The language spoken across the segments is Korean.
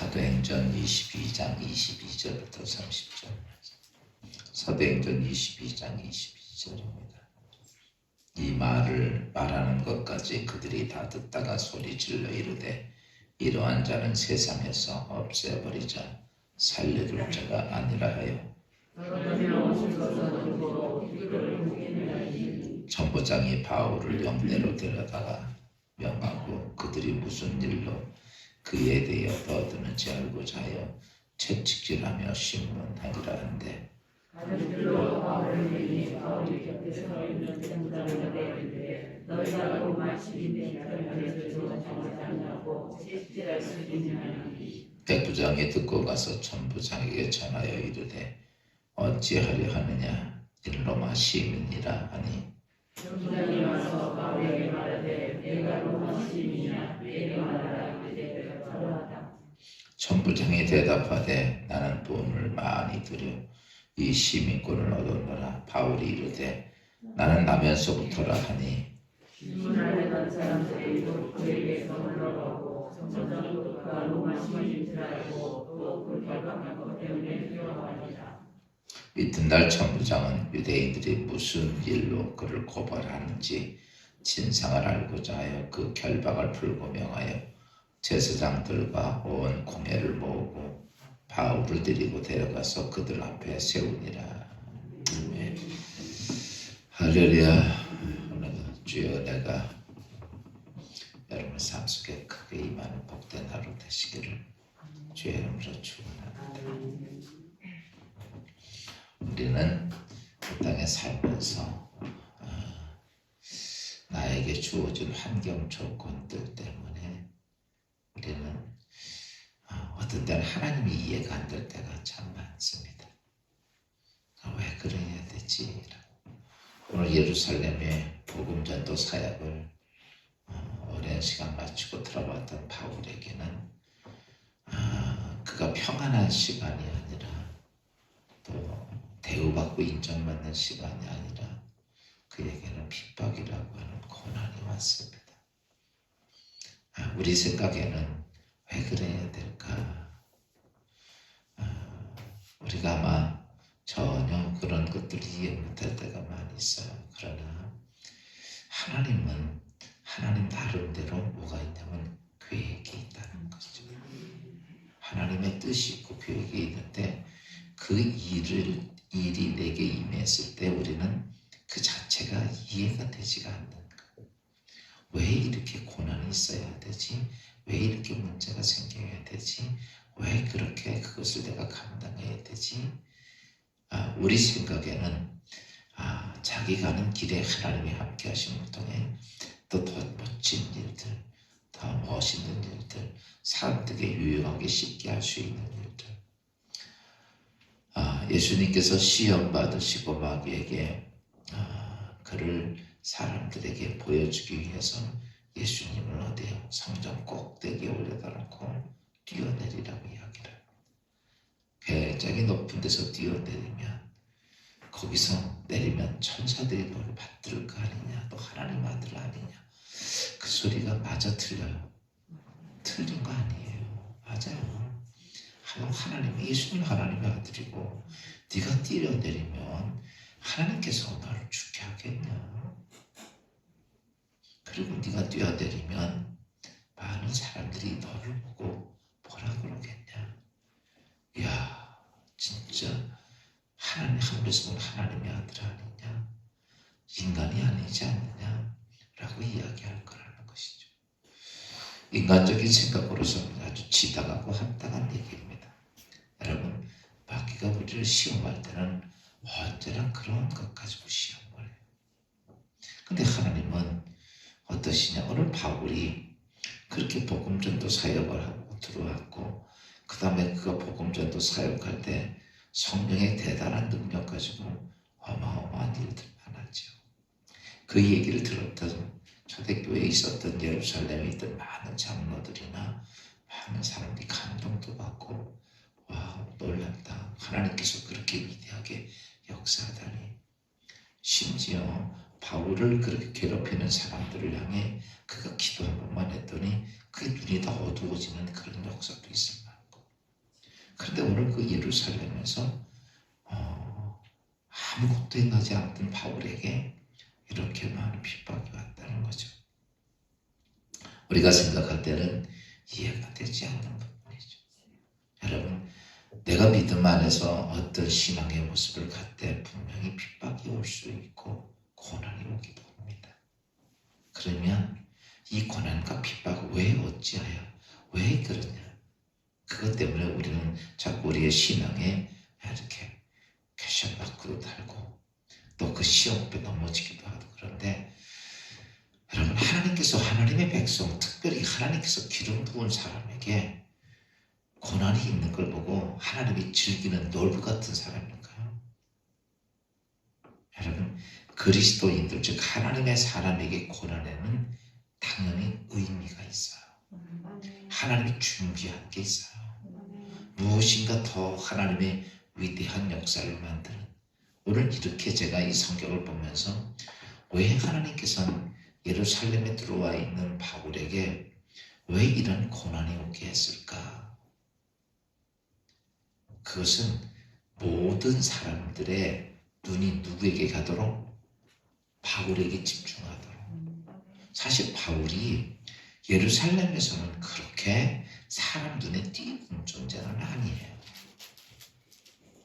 사도행전 22장 22절부터 30절. 사도행전 22장 22절입니다. 이 말을 말하는 것까지 그들이 다 듣다가 소리질러 이르되 이러한 자는 세상에서 없애버리자 살려둘 자가 아니라 하여 전부장이 바울을 영내로 데려다가 명하고 그들이 무슨 일로 그에 대해 얻어드는지 알고자 하여 채찍질하며 신문하니라 한데. 백부장이 듣고 가서 천부장에게 전하여 이르되 어찌하려 하느냐? 이 로마 시민이라 하니 천부장이 대답하되 나는 돈을 많이 들여 이 시민권을 얻었노라. 바울이 이르되 나는 나면서부터라 하니 이튿날 천부장은 유대인들이 무슨 일로 그를 고발하는지 진상을 알고자 하여 그 결박을 풀고 명하여 제사장들과 온 공회를 모으고 바울을 데리고 데려가서 그들 앞에 세우니라. 할렐루야. 오늘 주여 내가 여러분 삶 속에 크게 임하는 복된 하루 되시기를 주의 이름으로 축원합니다. 우리는 이 땅에 살면서 어, 나에게 주어진 환경 조건들 때문에 우리는 어, 어떤 때는 하나님이 이해가 안 될 때가 참 많습니다. 아, 왜 그래야 되지? 오늘 예루살렘의 복음전도 사역을 어, 오랜 시간 마치고 들어봤던 바울에게는 아, 그가 평안한 시간이 아니라 또 대우받고 인정받는 시간이 아니라 그에게는 핍박이라고 하는 고난이 왔습니다. 아, 우리 생각에는 왜 그래야 될까? 아, 우리가 아마 전혀 그런 것들을 이해 못할 때가 많이 있어요. 그러나 하나님은 하나님 나름대로 뭐가 있냐면 계획이 있다는 거죠. 하나님의 뜻이 있고 계획이 있는데 그 일을 일이 내게 임했을 때 우리는 그 자체가 이해가 되지가 않는. 왜 이렇게 고난이 있어야 되지? 왜 이렇게 문제가 생겨야 되지? 왜 그렇게 그것을 내가 감당해야 되지? 아, 우리 생각에는 아, 자기 가는 길에 하나님이 함께 하심을 통해 또 더 멋진 일들, 더 멋있는 일들, 사람들에게 유용하게 쉽게 할 수 있는 일들. 아, 예수님께서 시험 받으시고 마귀에게 아, 그를 사람들에게 보여주기 위해서 예수님을 어디에 성전 꼭대기에 올려다 놓고 뛰어내리라고 이야기를. 해요. 굉장히 높은 데서 뛰어내리면 거기서 내리면 천사들이 너를 받들 거 아니냐 또 하나님 아들 아니냐. 그 소리가 맞아 틀려요. 틀린 거 아니에요. 맞아요. 하나님 예수님 하나님의 아들이고 네가 뛰어내리면 하나님께서 너를 죽게 하겠냐 그리고 네가 뛰어내리면 많은 사람들이 너를 보고 뭐라 그러겠냐? 이야 진짜 하나님 하늘에서 온 하나님의 아들 아니냐? 인간이 아니지 않느냐? 라고 이야기할 거라는 것이죠. 인간적인 생각으로서는 아주 지당하고 합당한 얘기입니다. 여러분 마귀가 우리를 시험할 때는 언제나 그런 것 가지고 시험을 해요. 근데 하나님은 어떠시냐 오늘 바울이 그렇게 복음전도 사역을 하고 들어왔고 그 다음에 그가 복음전도 사역할 때 성령의 대단한 능력 가지고 어마어마한 일들 많았죠. 그 얘기를 들었던 초대교회에 있었던 예루살렘에 있던 많은 장로들이나 많은 사람들이 감동도 받고 와 놀랍다. 하나님께서 그렇게 위대하게 역사하다니. 심지어 바울을 그렇게 괴롭히는 사람들을 향해 그가 기도 한 번만 했더니 그게 눈이 다 어두워지는 그런 역사도 있을 만하고 그런데 오늘 그 예루살렘에서 어, 아무것도 행하지 않던 바울에게 이렇게 많은 핍박이 왔다는 거죠. 우리가 생각할 때는 이해가 되지 않는 부분이죠. 여러분, 내가 믿음 안에서 어떤 신앙의 모습을 갖때 분명히 핍박이 올 수 있고 고난이 오기도 합니다. 그러면 이 고난과 핍박을 왜 어찌하여 왜 그러냐? 그것 때문에 우리는 자꾸 우리의 신앙에 이렇게 퀘션 마크도 달고 또 그 시험에 넘어지기도 하고 그런데 여러분 하나님께서 하나님의 백성 특별히 하나님께서 기름 부은 사람에게 고난이 있는 걸 보고 하나님이 즐기는 놀부 같은 사람일까요? 여러분 그리스도인들 즉 하나님의 사람에게 고난에는 당연히 의미가 있어요. 하나님이 준비한 게 있어요. 무엇인가 더 하나님의 위대한 역사를 만드는 오늘 이렇게 제가 이 성경을 보면서 왜 하나님께서는 예루살렘에 들어와 있는 바울에게 왜 이런 고난이 오게 했을까? 그것은 모든 사람들의 눈이 누구에게 가도록 바울에게 집중하도록 사실 바울이 예루살렘에서는 그렇게 사람 눈에 띄는 존재는 아니에요.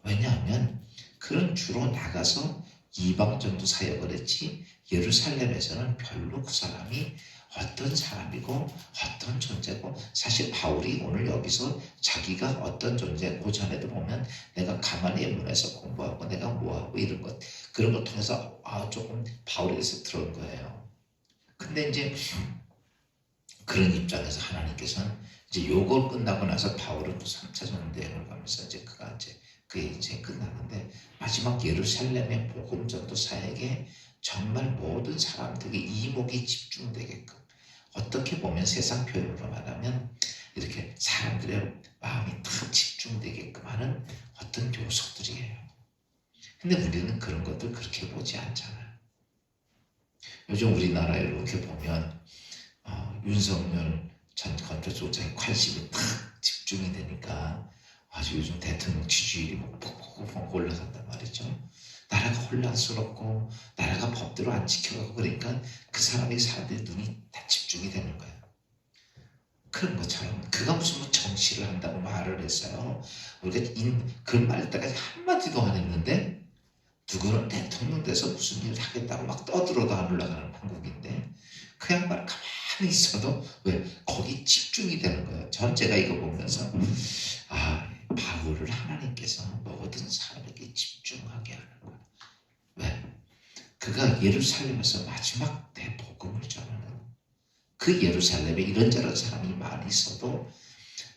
왜냐하면 그런 주로 나가서 이방 전도 사역을 했지 예루살렘에서는 별로 그 사람이 어떤 사람이고 어떤 존재고 사실 바울이 오늘 여기서 자기가 어떤 존재고 전에도 보면 내가 가만히 문에서 공부하고 내가 뭐하고 이런 것 그런 걸 통해서 아 조금 바울에게서 들은 거예요. 근데 이제 그런 입장에서 하나님께서는 이제 요걸 끝나고 나서 바울은 또 3차 전도 여행을 가면서 이제 그가 이제 그게 이제 끝나는데 마지막 예루살렘의 복음 전도 사역에 정말 모든 사람들에게 이목이 집중되게끔 어떻게 보면 세상 표현으로 말하면 이렇게 사람들의 마음이 다 집중되게끔 하는 어떤 요소들이에요. 근데 우리는 그런 것들 그렇게 보지 않잖아요. 요즘 우리나라에 이렇게 보면 어, 윤석열 전 건조조장에 관심이 탁 집중이 되니까 아주 요즘 대통령 지지율이 뭐 폭폭폭 올라간단 말이죠. 나라가 혼란스럽고 나라가 법대로 안 지켜가고 그러니까 그 사람의 사람들의 눈이 다 집중이 되는 거예요. 그런 것처럼 그가 무슨 뭐 정치를 한다고 말을 했어요. 우리가 그말 때까지 한마디도 안 했는데 누구는 대통령 돼서 무슨 일을 하겠다고 막 떠들어도 안 올라가는 한국인데 그 양반 가만히 있어도 왜 거기 집중이 되는 거예요. 전 제가 이거 보면서 아 바울을 하나님께서 모든 사람에게 집중하게 하는 거야. 왜? 그가 예루살렘에서 마지막 대 복음을 전하는 그 예루살렘에 이런저런 사람이 많이 있어도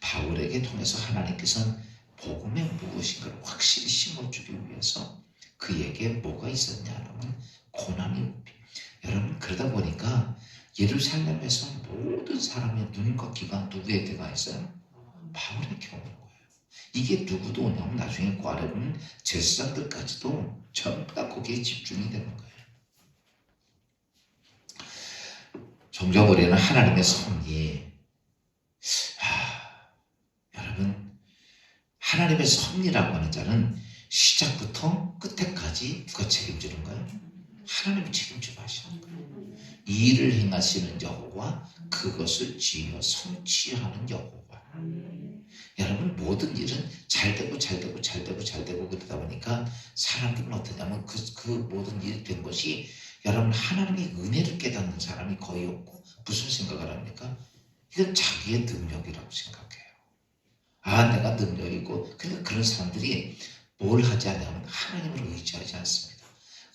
바울에게 통해서 하나님께서는 복음의 무엇인가를 확실히 심어주기 위해서 그에게 뭐가 있었냐면 고난이 여러분 그러다 보니까 예루살렘에서 모든 사람의 눈과 귀가 누구에게 가 있어요? 바울에게 오는 거예요. 이게 누구도 오냐면 나중에 과려는 제사장들까지도 전부 다 거기에 집중이 되는 거예요. 종종 우리는 하나님의 섭리, 아, 여러분 하나님의 섭리라고 하는 자는 시작부터 끝에까지 누가 책임지는 거예요? 하나님이 책임지고 하시는 거예요. 이 일을 행하시는 여호와 그것을 지어 성취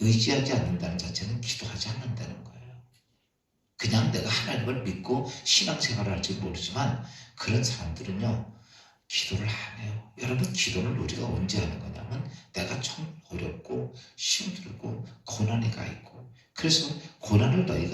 의지하지 않는다는 자체는 기도하지 않는다는 거예요. 그냥 내가 하나님을 믿고 신앙생활을 할지 모르지만 그런 사람들은요 기도를 안 해요. 여러분 기도를 우리가 언제 하는 거냐면 내가 참 어렵고 힘들고 고난이 가 있고 그래서 고난을 너희가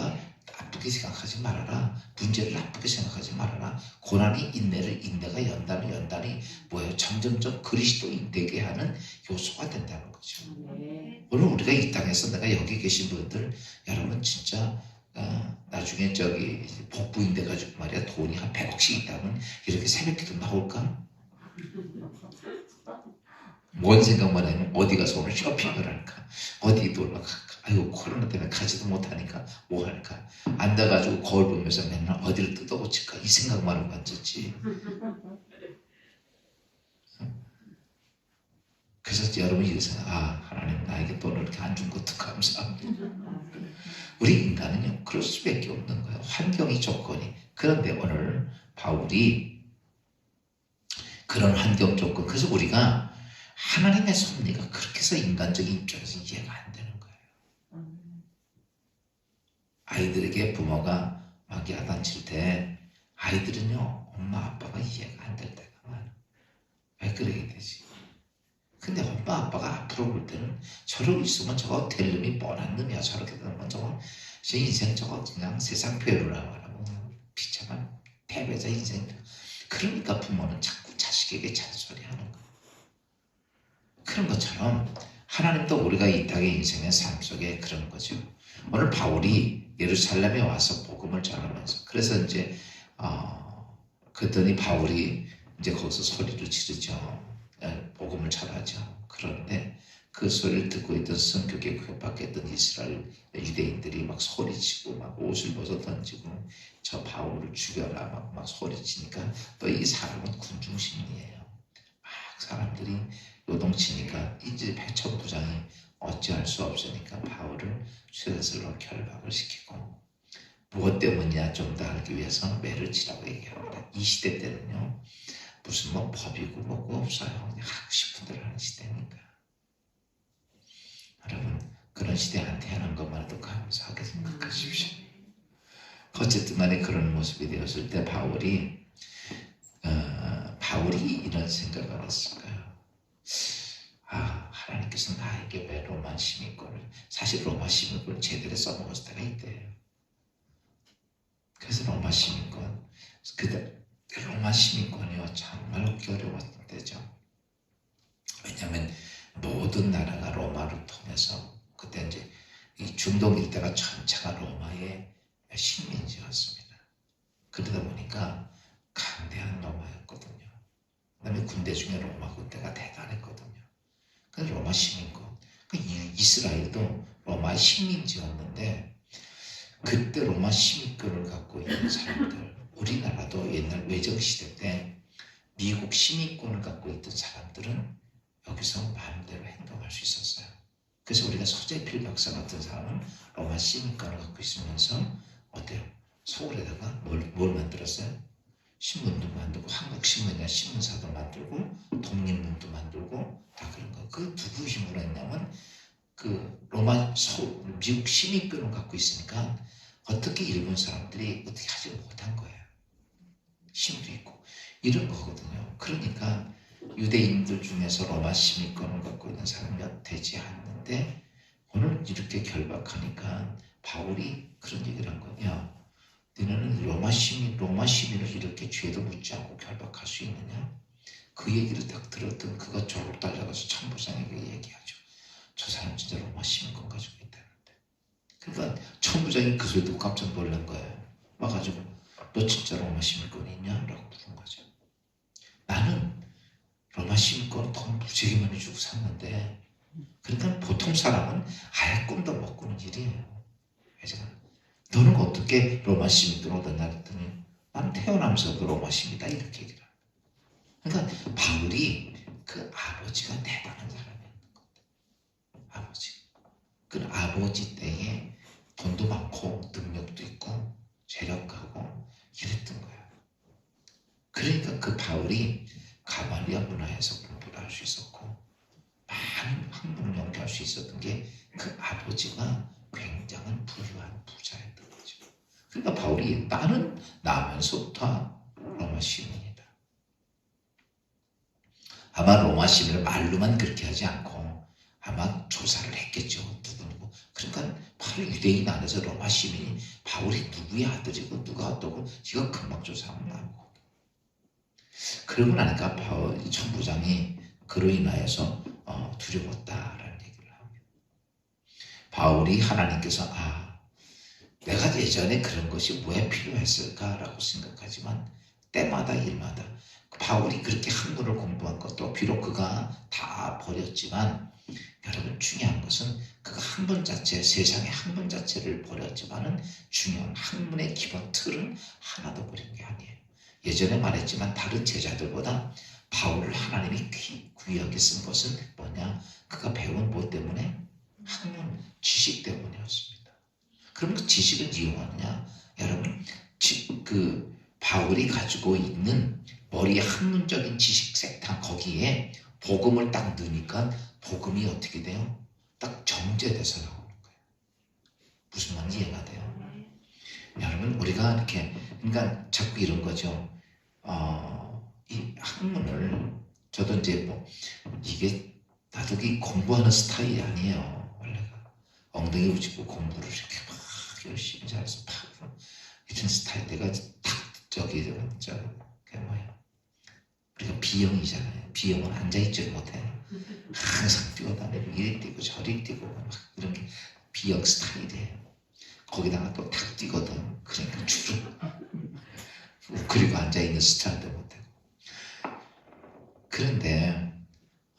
우리 인간은요 그럴 수밖에 없는 거예요. 환경이 조건이. 그런데 오늘 바울이 그런 환경 조건. 그래서 우리가 하나님의 섭리가 그렇게 해서 인간적인 입장에서 이해가 안 되는 거예요. 아이들에게 부모가 막 야단칠 때 아이들은요 엄마 아빠가 이해가 안 될 때가 많아. 왜 그러게 되지? 근데 엄마 아빠가 앞으로 볼 때는 저러고 있으면 저거 될 놈이 뻔한 놈이야. 저렇게 되면 저거 제 인생 저거 그냥 세상 배우라 말하고 그냥 비참한 패배자 인생. 그러니까 부모는 자꾸 자식에게 잔소리 하는 거야. 그런 것처럼 하나님도 우리가 이 땅의 인생의 삶 속에 그런 거죠. 오늘 바울이 예루살렘에 와서 복음을 전하면서 그래서 이제 어, 그랬더니 바울이 이제 거기서 소리를 지르죠. 예, 복음을 전하죠. 그런데 그 소리를 듣고 있던 성격에 구박했던 이스라엘 유대인들이 막 소리치고 막 옷을 벗어 던지고 저 바울을 죽여라 막, 막 소리치니까 또 이 사람은 군중심리예요. 막 사람들이 요동치니까 이제 백천부장이 어찌할 수 없으니까 바울을 쇠사슬로 결박을 시키고 무엇 때문이냐 좀 더 알기 위해서 매를 치라고 얘기합니다. 이 시대 때는요 무슨 뭐 법이고 뭐고 없어요. 그냥 하고 싶은 대로 하는 시대니까. 여러분 그런 시대에 안 태어난 것만 해도 감사하게 생각하십시오. 어쨌든 간에 그런 모습이 되었을 때 바울이 어, 바울이 이런 생각을 했을까요? 아 하나님께서 나에게 왜 로마 시민권을 사실 로마 시민권을 제대로 써먹었을 때가 있대요. 그래서 로마 시민권 그때 로마 시민권이요 정말 어려웠던 때죠. 왜냐하면 모든 나라가 로마를 통해서 그때 이제 이 중동 일대가 전체가 로마의 식민지였습니다. 그러다 보니까 강대한 로마였거든요. 그다음에 군대 중에 로마 군대가 대단했거든요. 그 로마 시민권. 그 이- 이스라엘도 로마 식민지였는데 그때 로마 시민권을 갖고 있는 사람들, 우리나라도 옛날 외정 시대 때 미국 시민권을 갖고 있던 사람들은 여기서 마음대로 행동할 수 있었어요. 그래서 우리가 소재필 박사 같은 사람은 로마 시민권을 갖고 있으면서 어때요? 서울에다가 뭘, 뭘 만들었어요? 신문도 만들고 한국 신문이나 신문사도 만들고 독립문도 만들고 다 그런 거. 그 누구 힘으로 했냐면 그 로마 서 미국 시민권을 갖고 있으니까 어떻게 일본 사람들이 어떻게 하지 못한 거예요. 힘도 있고 이런 거거든요. 그러니까 유대인들 중에서 로마 시민권을 갖고 있는 사람이 몇 되지 않는데 오늘 이렇게 결박하니까 바울이 그런 얘기를 한 거야. 너네는 로마 시민, 로마 시민을 이렇게 죄도 묻지 않고 결박할 수 있느냐? 그 얘기를 딱 들었던 그가 저로 달려가서 천부장에게 얘기하죠. 저 사람 진짜 로마 시민권 가지고 있다는데. 그러니까 천부장이 그 소리 듣고 깜짝 놀란 거예요. 와가지고 너 진짜 로마 시민권이 있냐? 라고 물은 거죠. 나는 로마 시민권 돈 무지개 많이 주고 샀는데 그러니까 보통 사람은 아예 꿈도 못 꾸는 일이에요. 그래서 너는 어떻게 로마 시민권 얻었나 그랬더니 나는 태어나면서도 로마 시민이다 이렇게 얘기를 합니다. 그러니까 바울이 그 아버지가 대단한 사람이었는 것 같아요. 아버지. 그 아버지 때에 돈도 많고 능력도 있고 재력하고 이랬던 거예요. 그러니까 그 바울이 가말리아 문화에서 공부를 할 수 있었고 많은 학문을 연구할 수 있었던 게 그 아버지가 굉장한 부유한 부자였던 거죠. 그러니까 바울이 나는 나면서부터 로마 시민이다. 아마 로마 시민을 말로만 그렇게 하지 않고 아마 조사를 했겠죠. 누구. 그러니까 바로 유대인 안에서 로마 시민이 바울이 누구의 아들이고 누가 어떠고 이거 금방 조사하면 나오고. 그러고 나니까 바울 이 천부장이 그로 인하여서 어, 두려웠다라는 얘기를 합니다. 바울이 하나님께서 아 내가 예전에 그런 것이 왜 필요했을까라고 생각하지만 때마다 일마다 바울이 그렇게 학문을 공부한 것도 비록 그가 다 버렸지만 여러분 중요한 것은 그가 학문 자체 세상의 학문 자체를 버렸지만은 중요한 학문의 기본 틀은 하나도 버린 게 아니에요. 예전에 말했지만 다른 제자들보다 바울을 하나님이 귀- 귀하게 쓴 것은 뭐냐? 그가 배운 뭐 때문에? 학문, 지식 때문이었습니다. 그럼 그 지식을 이용하느냐? 여러분, 지- 그 바울이 가지고 있는 머리에 학문적인 지식 색탕 거기에 복음을 딱 넣으니까 복음이 어떻게 돼요? 딱 정제돼서 나오는 거예요. 무슨 말인지 이해가 돼요? 여러분 우리가 이렇게 그러니까 자꾸 이런 거죠. 어, 이 학문을 저도 이제 뭐 이게 나도 이 공부하는 스타일이 아니에요. 원래가 엉덩이 붙이고 공부를 이렇게 막 열심히 잘해서 팍 이런 스타일 내가 딱 저기 저 그게 뭐야? 우리가 B형이잖아요. B형은 앉아있지를 못해요. 항상 뛰어다니고 이리 뛰고 저리 뛰고 막 이런 게 B형 스타일이에요. 거기다가 또 탁 뛰거든. 그러니까 주름. 그리고 앉아있는 스타일도 못하고. 그런데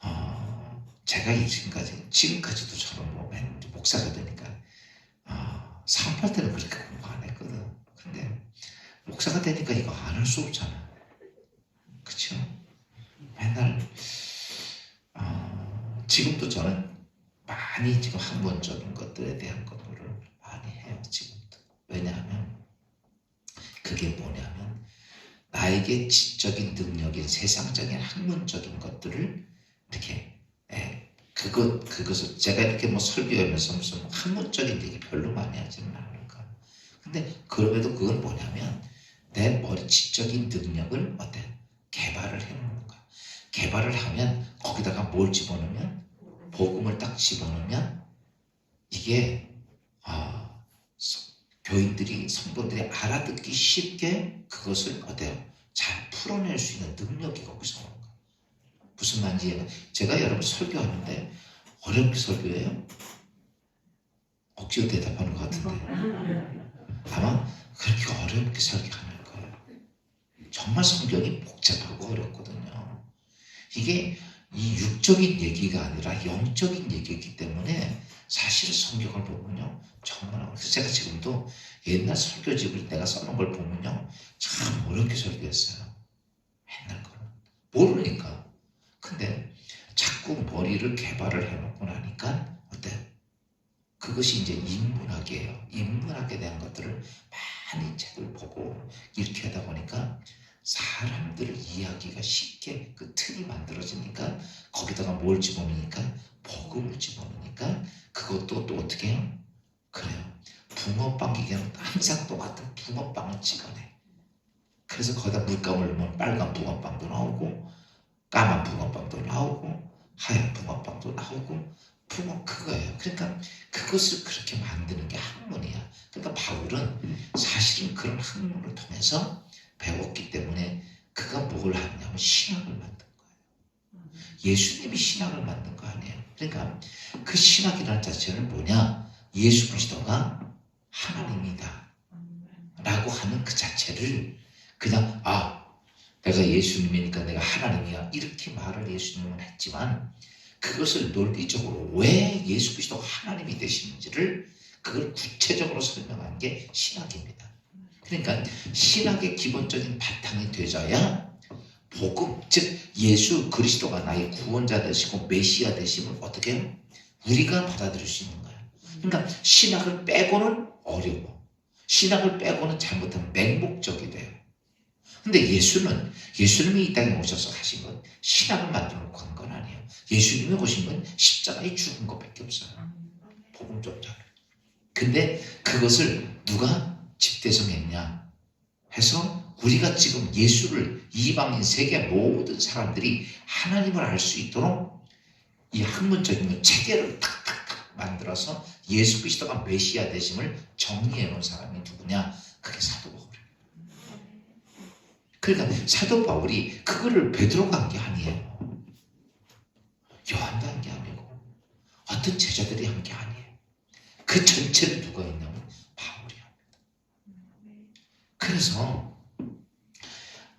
어, 제가 지금까지 지금까지도 저는 뭐맨 목사가 되니까 어, 사업할 때는 그렇게 공부 안 했거든. 근데 목사가 되니까 이거 안 할 수 없잖아. 그쵸? 맨날 어, 지금도 저는 많이 지금 학문적인 것들에 대한 것들을 많이 해요. 지금도. 왜냐하면 그게 뭐냐면 나에게 지적인 능력인 세상적인 학문적인 것들을 이렇게 예, 그것 그것을 제가 이렇게 뭐 설교하면서 무슨 학문적인 얘기 별로 많이 하지는 않을까. 근데 그럼에도 그건 뭐냐면 내 머리 지적인 능력을 어때 개발을 해놓는 거야. 개발을 하면 거기다가 뭘 집어넣으면 복음을 딱 집어넣으면 이게 아, 서- 교인들이 성도들이 알아듣기 쉽게 그것을 어때요? 잘 풀어낼 수 있는 능력이 거기서 오는 거예요. 무슨 말인지 제가 여러분 설교하는데 어렵게 설교해요? 억지로 대답하는 것 같은데 아마 그렇게 어렵게 거예요. 정말 성경이 복잡하고 어렵거든요. 이게 이 육적인 얘기가 아니라 영적인 얘기이기 때문에 사실 성경을 보면요 정말. 그래서 제가 지금도 옛날 설교집을 내가 써놓은 걸 보면요 참 어렵게 설교했어요. 옛날 거는 모르니까. 근데 자꾸 머리를 개발을 해놓고 나니까 어때요? 그것이 이제 인문학이에요. 인문학에 대한 것들을 많이 책을 보고 이렇게 하다 보니까 사람들을 이해하기가 쉽게 그 틀이 만들어지니까 거기다가 뭘 집어넣으니까 복음을 집어넣으니까 그것도 또 어떻게 해요? 그래요. 붕어빵 기계는 항상 똑같은 붕어빵을 찍어내. 그래서 거기다 물감을 넣으면 빨간 붕어빵도 나오고 까만 붕어빵도 나오고 하얀 붕어빵도 나오고 붕어 그거예요. 그러니까 그것을 그렇게 만드는 게 학문이야. 그러니까 바울은 사실은 그런 학문을 통해서 배웠기 때문에 그가 뭘 하냐면 신학을 만든 거예요. 예수님이 신학을 만든 거 아니에요. 그러니까 그 신학이라는 자체는 뭐냐? 예수 그리스도가 하나님이다. 라고 하는 그 자체를 그냥 아 내가 예수님이니까 내가 하나님이야 이렇게 말을 예수님은 했지만 그것을 논리적으로 왜 예수 그리스도가 하나님이 되시는지를 그걸 구체적으로 설명한 게 신학입니다. 그러니까 신학의 기본적인 바탕이 되져야 복음 즉 예수 그리스도가 나의 구원자 되시고 메시아 되심을 어떻게 해요? 우리가 받아들일 수 있는 거야. 그러니까 신학을 빼고는 어려워. 신학을 빼고는 잘못하면 맹목적이 돼요. 근데 예수는 예수님이 이 땅에 오셔서 하신 건 신학을 만들어 놓고 한 건 아니에요. 예수님이 오신 건 십자가에 죽은 것밖에 없어요. 복음 전자를. 근데 그것을 누가 집대성했냐 해서 우리가 지금 예수를 이방인 세계 모든 사람들이 하나님을 알 수 있도록 이 학문적인 체계를 탁탁탁 만들어서 예수 그리스도가 메시아 되심을 정리해 놓은 사람이 누구냐? 그게 사도 바울이에요. 그러니까 사도 바울이 그거를 베드로가 한 게 아니에요. 요한도 한 게 아니고 어떤 제자들이 한 게 아니에요. 그 전체를 누가 합니다. 그래서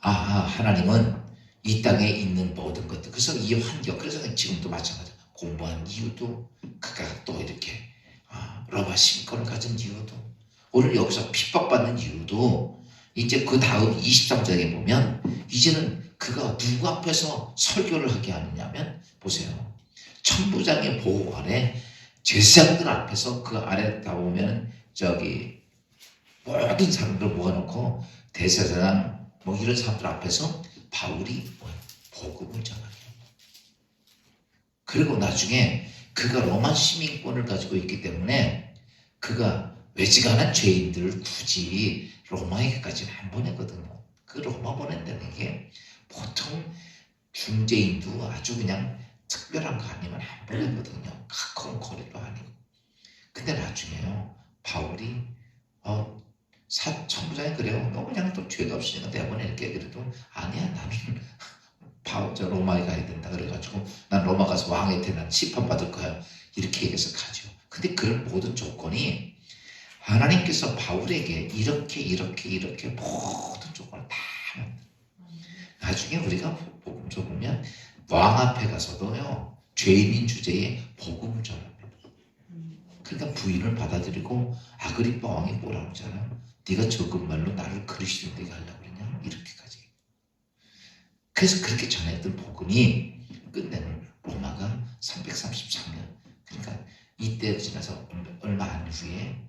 아하 하나님은 이 땅에 있는 모든 것들 그래서 이 환경 그래서 지금도 마찬가지 공부한 이유도 그가 또 이렇게 아, 로마 신권을 가진 이유도 오늘 여기서 핍박받는 이유도 이제 그 다음 23장에 보면 이제는 그가 누구 앞에서 설교를 하게 하느냐면 보세요. 천부장의 보호 아래 제사장들 앞에서 그 아래 다 보면 저기 모든 사람들 모아놓고 대사장 뭐 이런 사람들 앞에서 바울이? 복음을 전하게 그리고 나중에 그가 로마 시민권을 가지고 있기 때문에 그가 외지간한 죄인들을 굳이 로마에까지는 안 보내거든요. 그 로마 보낸다는 게 보통 중재인도 아주 그냥 특별한 거 아니면 안 보내거든요. 가까운 거리도 아니고. 근데 나중에요. 바울이 어, 사, 천부장이 그래요. 너 그냥 또 죄가 없으니까 내보낼게. 그래도 아니야 나는 바울 저 로마에 가야 된다. 그래가지고 난 로마 가서 왕한테 난 심판 받을 거야. 이렇게 얘기해서 가죠. 근데 그런 모든 조건이 하나님께서 바울에게 이렇게 이렇게 이렇게 모든 조건을 다 나중에 우리가 복음 적으면 왕 앞에 가서도요 죄인인 주제에 복음을 전합니다. 그러니까 부인을 받아들이고 아그리파 왕이 뭐라고 하잖아요. 네가 적은 말로 나를 그리스도 되게 하려고 그러냐 이렇게까지. 그래서 그렇게 전했던 복음이 끝내는 로마가 333년. 그러니까 이때 지나서 얼마 안 후에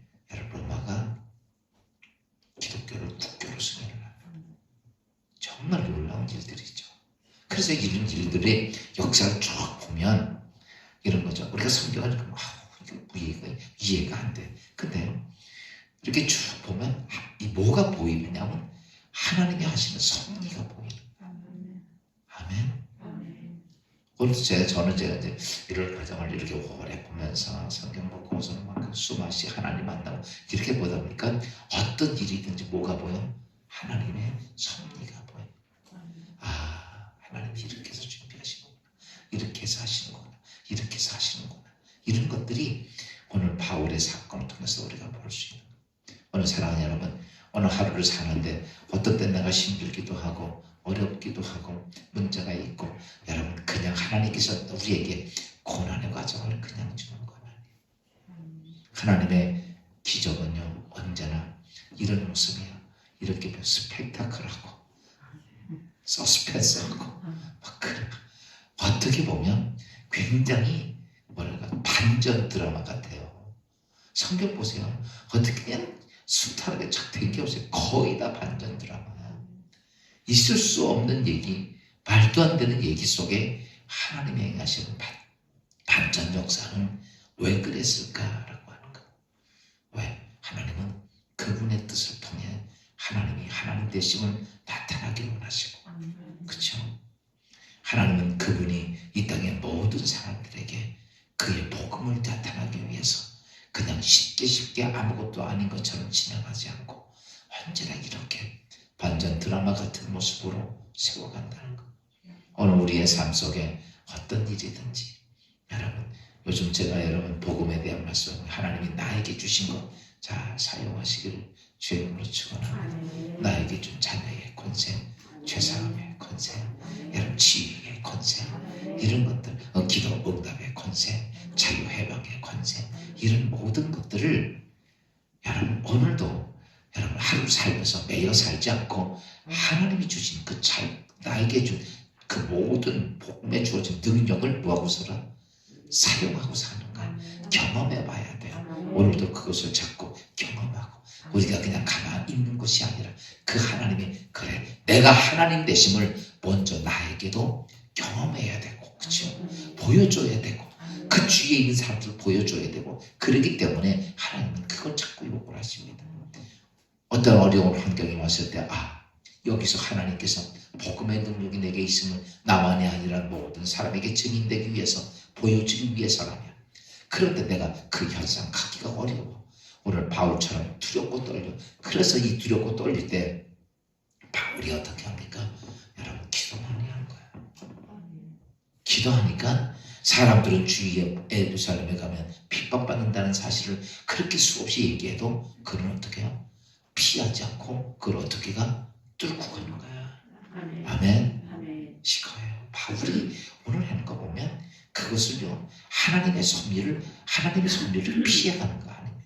로마가 기독교를 국교로 승인을 합니다. 정말 놀라운 일들이죠. 그래서 이런 일들의 역사를 쭉 보면 이런 거죠. 우리가 성경을 아, 이해가, 이해가 안 돼. 근데 이렇게 쭉 보면 이 뭐가 보이느냐면 하나님이 하시는 섭리가 보이는 아멘. 오늘 제가 저는 제가 이제 이런 과정을 이렇게 오래 보면서 성경 보고서는 막 수마시 하나님 만나고 이렇게 보다 보니까 어떤 일이든지 뭐가 보여? 하나님의 섭리가 보여. 아 하나님이 이렇게 해서 준비하시는구나. 이렇게 해서 하시는구나. 이렇게 해서 하시는구나. 이런 것들이 오늘 바울의 사건을 통해서 우리가 볼 수 있는 거예요. 오늘 사랑하는 여러분 오늘 하루를 사는데 어떤 때 내가 힘들기도 하고 어렵기도 하고 문제가 있고 여러분 그냥 하나님께서 우리에게 고난의 과정을 그냥 주는 건 아니에요. 하나님의 기적은요 언제나 이런 모습이야. 이렇게 스펙타클하고 서스펜스하고 막 그래. 어떻게 보면 굉장히 뭐랄까 반전 드라마 같아요. 성경 보세요. 어떻게 그냥 순탄하게 착된게 없어요. 거의 다 반전 드라마. 있을 수 없는 얘기, 말도 안 되는 얘기 속에 하나님의 행하시는 반, 반전 역사는 왜 그랬을까라고 하는 거. 왜? 하나님은 그분의 뜻을 통해 하나님이 하나님 되심을 나타나기 원하시고, 그렇죠? 하나님은 그분이 이 땅의 모든 사람들에게 그의 복음을 나타나기 위해서 그냥 쉽게 쉽게 아무것도 아닌 것처럼 진행하지 않고 언제나 이렇게 반전 드라마 같은 모습으로 세워간다는 것. 오늘 우리의 삶 속에 어떤 일이든지 여러분 요즘 제가 여러분 복음에 대한 말씀 하나님이 나에게 주신 것자 사용하시기를 죄음으로 치거나 나에게 준 자녀의 권세 죄사함의 권세 여러분 치유의 권세 이런 것들 어, 기도 응답의 권세 자유 해방의 권세 이런 모든 것들을 여러분 오늘도 여러분 하루 살면서 매여 살지 않고 하나님이 주신 그 잘, 나에게 준 그 모든 복음에 주어진 능력을 뭐하고서라 사용하고 사는 거야. 경험해 봐야 돼요. 오늘도 그것을 자꾸 경험하고 우리가 그냥 가만히 있는 것이 아니라 그 하나님이 그래 내가 하나님 되심을 먼저 나에게도 경험해야 되고 그렇죠? 보여줘야 되고 그 주위에 있는 사람들 보여줘야 되고 그러기 때문에 하나님은 그걸 자꾸 요구를 하십니다. 어떤 어려운 환경이 왔을 때, 아, 여기서 하나님께서 복음의 능력이 내게 있으면 나만이 아니라 모든 사람에게 증인되기 위해서 보여주기 위해서라면. 그런데 내가 그 현상 가기가 어려워. 오늘 바울처럼 두렵고 떨려. 그래서 이 두렵고 떨릴 때 바울이 어떻게 합니까? 여러분 기도 많이 하는 거야. 기도하니까 사람들은 주위에 에루살렘에 가면 핍박받는다는 사실을 그렇게 수없이 얘기해도 그는 어떻게 해요? 피하지 않고 그걸 어떻게 가? 뚫고 가는 거야. 아멘. 아멘. 아멘. 이거예요. 바울이 오늘 하는 거 보면 그것을요 하나님의 섭리를 하나님의 섭리를 피해가는 거 아닙니다.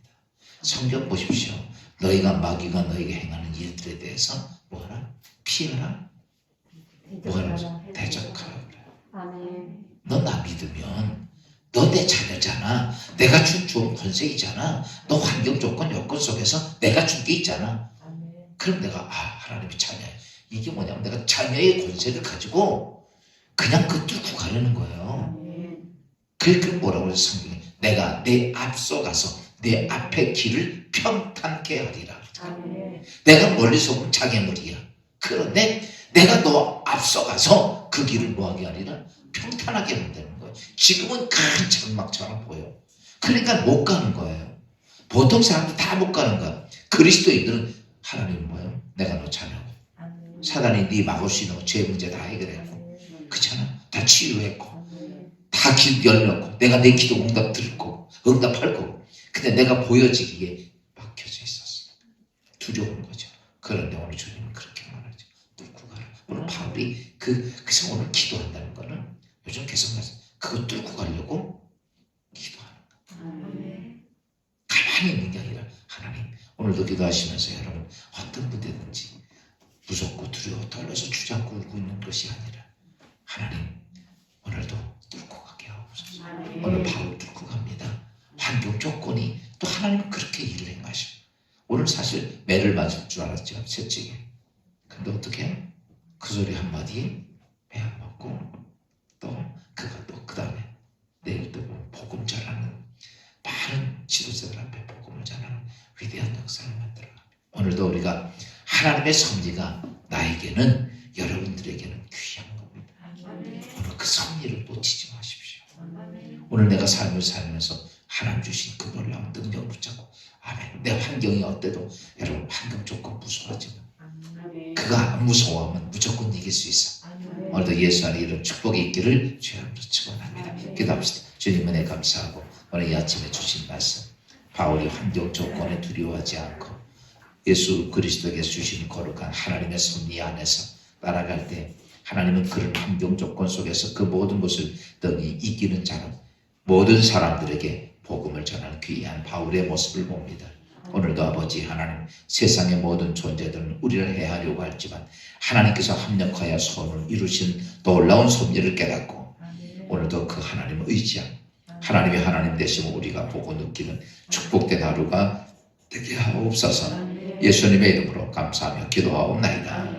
성경 보십시오. 너희가 마귀가 너희에게 행하는 일들에 대해서 뭐하라 피하라 뭐하라 대적하라. 너 나 믿으면 너 내 자녀잖아. 내가 준 좋은 권세이잖아. 너 환경 조건 여건 속에서 내가 준 게 있잖아. 그럼 내가 아 하나님의 자녀 이게 뭐냐면 내가 자녀의 권세를 가지고 그냥 그 뚫고 가려는 거예요. 그러니까 뭐라고 그래서 성경에 내가 내 앞서 가서 내 앞의 길을 평탄케 하리라. 아멘. 내가 멀리서 보면 장애물이야. 그런데 내가 너 앞서가서 그 길을 뭐하게 하리라? 평탄하게 한다는 거예요. 지금은 큰 장막처럼 보여. 그러니까 못 가는 거예요. 보통 사람들 다 못 가는 거야. 그리스도인들은 하나님 뭐예요? 내가 너 자녀고. 아멘. 사단이 네 막을 수 있는 죄 문제 다 해결했고. 아멘. 그렇잖아. 다 치유했고. 아멘. 다 길 열렸고. 내가 내 기도 응답 들을 거고. 응답할 거고. 근데 내가 보여지기에 막혀져 있었어. 두려운 거죠. 그런데 오늘 주님은 그렇게 말하죠. 뚫고 가라. 오늘 바울이 그, 그래서 오늘 기도한다는 거는 요즘 계속 말씀 그거 뚫고 가려고 기도하는 거. 아멘. 가만히 있는 게 아니라 하나님 오늘도 기도하시면서 여러분 어떤 분이든지 무섭고 두려워 떨려서 주저앉고 울고 있는 것이 아니라 하나님 오늘도 환경 조건이 또 하나님은 그렇게 일을 행하셔. 오늘 사실 매를 맞을 줄 알았죠. 채찍에. 근데 어떻게? 그 소리 한마디에 매안 맞고 또 그가 또그 다음에 내일 또 보면 복음 전하는 많은 지도자들 앞에 복음을 전하는 위대한 역사를 만들어갑니다. 오늘도 우리가 하나님의 섭리가 나에게는 여러분들에게는 귀한 겁니다. 오늘 그 섭리를 놓치지 마십시오. 오늘 내가 삶을 살면서 하나님 주신 그 놀라운 능력 붙잡고 아멘. 내 환경이 어때도 여러분 환경 조건 무서워하지 마. 아멘. 그가 안 무서워하면 무조건 이길 수 있어. 오늘도 예수 안에 이런 축복이 있기를 주여로 축원합니다. 기도합시다. 주님 은혜 감사하고 오늘 이 아침에 주신 말씀 바울이 환경 조건에 두려워하지 않고 예수 그리스도에게 주신 거룩한 하나님의 섭리 안에서 따라갈 때 하나님은 그런 환경 조건 속에서 그 모든 것을 등이 이기는 자로 모든 사람들에게 복음을 전하는 귀한 바울의 모습을 봅니다. 오늘도 아버지 하나님 세상의 모든 존재들은 우리를 해하려고 할지만 하나님께서 합력하여 선을 이루신 놀라운 섭리를 깨닫고. 오늘도 그 하나님을 의지한 하나님의 하나님 되심을 우리가 보고 느끼는 축복된 하루가 되게 하옵소서. 예수님의 이름으로 감사하며 기도하옵나이다.